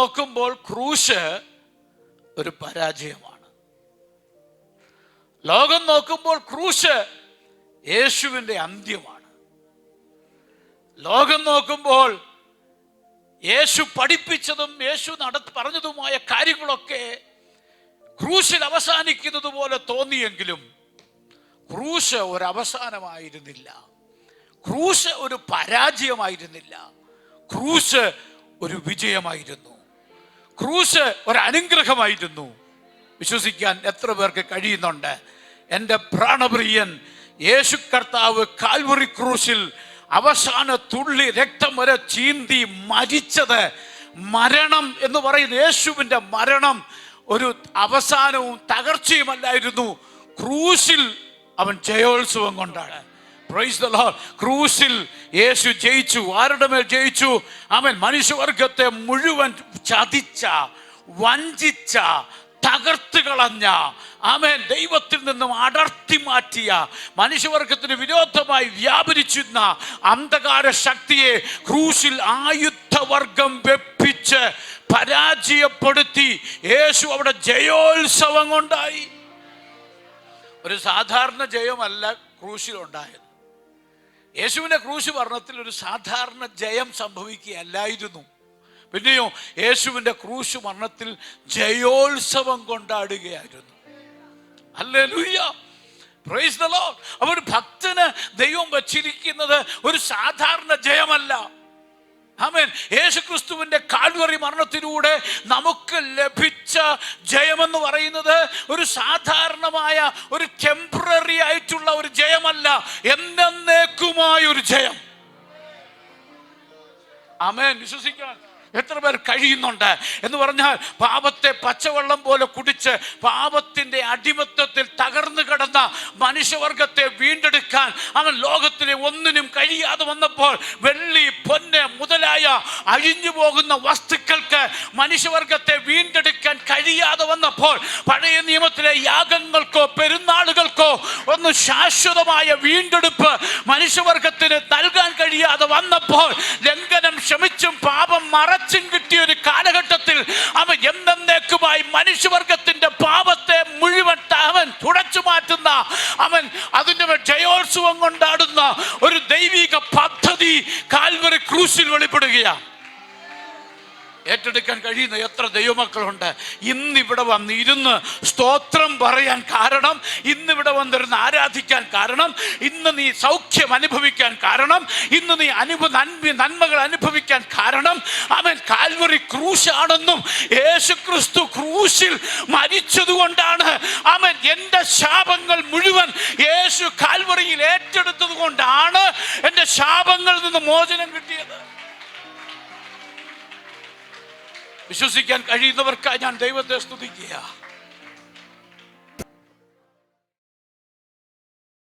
നോക്കുമ്പോൾ ക്രൂശ് ഒരു പരാജയമാണ്. ലോകം നോക്കുമ്പോൾ ക്രൂശ് യേശുവിന്റെ അന്ത്യമാണ്. ലോകം നോക്കുമ്പോൾ യേശു പഠിപ്പിച്ചതും യേശു നട പറഞ്ഞതുമായ കാര്യങ്ങളൊക്കെ ക്രൂശിൽ അവസാനിക്കുന്നത് പോലെ തോന്നിയെങ്കിലും ക്രൂശ് ഒരു അവസാനമായിരുന്നില്ല ക്രൂശ് ഒരു പരാജയമായിരുന്നില്ല. ക്രൂശ് ഒരു വിജയമായിരുന്നു. ക്രൂശ് ഒരു അനുഗ്രഹമായിരുന്നു വിശ്വസിക്കാൻ എത്ര പേർക്ക് കഴിയുന്നുണ്ട്? എന്റെ പ്രാണപ്രിയൻ യേശു കർത്താവ് കാൽവറി ക്രൂശിൽ അവസാന തുള്ളി രക്തം വരെ ചീന്തി മരിച്ചത് മരണം എന്ന് പറയുന്ന യേശുവിന്റെ മരണം ഒരു അവസാനവും തകർച്ചയുമല്ലായിരുന്നു. ക്രൂശിൽ അവൻ ജയോത്സവം കൊണ്ടാണ്. പ്രൈസ് ദ ലോർഡ് ക്രൂസിൽ യേശു ജയിച്ചു. ആരുടെ മേൽ ജയിച്ചു? അവൻ മനുഷ്യവർഗത്തെ മുഴുവൻ ചതിച്ച വഞ്ചിച്ച തകർത്ത് കളഞ്ഞ അവൻ ദൈവത്തിൽ നിന്നും അടർത്തി മാറ്റിയ മനുഷ്യവർഗത്തിന് വിരോധമായി വ്യാപരിച്ചിരുന്ന അന്ധകാര ശക്തിയെ ക്രൂശിൽ ആയുധവർഗം വെപ്പിച്ച് പരാജയപ്പെടുത്തി യേശു അവിടെ ജയോത്സവം കൊണ്ടായി. ഒരു സാധാരണ ജയമല്ല ക്രൂശിലുണ്ടായത്. യേശുവിന്റെ ക്രൂശ് മരണത്തിൽ ഒരു സാധാരണ ജയം സംഭവിക്കുകയല്ലായിരുന്നു. പിന്നെയോ യേശുവിന്റെ ക്രൂശ് മരണത്തിൽ ജയോത്സവം കൊണ്ടാടുകയായിരുന്നു. അല്ലേ പ്രൈസ് ദ ലോർഡ് അപ്പോൾ ഭക്തന് ദൈവം വച്ചിരിക്കുന്നത് ഒരു സാധാരണ ജയമല്ല. ആമേൻ. യേശുക്രിസ്തുവിന്റെ കാൽവറി മരണത്തിലൂടെ നമുക്ക് ലഭിച്ച ജയമെന്ന് പറയുന്നത് ഒരു സാധാരണമായ ഒരു ടെമ്പററി ആയിട്ടുള്ള ഒരു ജയമല്ല. എന്നേക്കുമായ ഒരു ജയം. ആമേൻ. വിശ്വസിക്കാൻ. എത്ര പേർ കഴിയുന്നുണ്ട് എന്ന് പറഞ്ഞാൽ പാപത്തെ പച്ചവെള്ളം പോലെ കുടിച്ച് പാപത്തിന്റെ അടിമത്തത്തിൽ തകർന്നു കിടന്ന മനുഷ്യവർഗത്തെ വീണ്ടെടുക്കാൻ അവൻ ലോകത്തിലെ ഒന്നിനും കഴിയാതെ വന്നപ്പോൾ വെള്ളി പൊന്ന് മുതലായ അഴിഞ്ഞു പോകുന്ന വസ്തുക്കൾക്ക് മനുഷ്യവർഗത്തെ വീണ്ടെടുക്കാൻ കഴിയാതെ വന്നപ്പോൾ പഴയ നിയമത്തിലെ പെരുന്നാളുകൾക്കോ ശാശ്വതമായ വീണ്ടെടുപ്പ് മനുഷ്യവർഗത്തിന് നൽകാൻ കഴിയാതെ വന്നപ്പോൾ ലംഘനം ക്ഷമിച്ചും പാപം മറച്ചും കിട്ടിയ ഒരു കാലഘട്ടത്തിൽ അവൻ എന്നേക്കുമായി മനുഷ്യവർഗത്തിന്റെ പാപത്തെ മുഴുവൻ അവൻ തുടച്ചു മാറ്റുന്ന അവൻ അതിന്റെ ജയോത്സവം കൊണ്ടാടുന്ന ഒരു ദൈവിക പദ്ധതി കാൽവറി ക്രൂസിൽ വെളിപ്പെടുകയാണ്. ഏറ്റെടുക്കാൻ കഴിയുന്ന എത്ര ദൈവമക്കളുണ്ട്. ഇന്നിവിടെ വന്ന് ഇരുന്ന് സ്തോത്രം പറയാൻ കാരണം ഇന്നിവിടെ വന്നിരുന്ന് ആരാധിക്കാൻ കാരണം ഇന്ന് നീ സൗഖ്യം അനുഭവിക്കാൻ കാരണം ഇന്ന് നീ അനുഭവ നന്മ നന്മകൾ അനുഭവിക്കാൻ കാരണം. അവൻ കാൽവറി ക്രൂശാണെന്നും യേശു ക്രിസ്തു ക്രൂശിൽ മരിച്ചതുകൊണ്ടാണ് അവൻ എന്റെ ശാപങ്ങൾ മുഴുവൻ യേശു കാൽവറിയിൽ ഏറ്റെടുത്തത് കൊണ്ടാണ് എന്റെ ശാപങ്ങളിൽ നിന്ന് മോചനം കിട്ടിയത്. വിശ്വസിക്കാൻ കഴിയുന്നവർക്കായി ഞാൻ ദൈവത്തെ സ്തുതിക്കുക.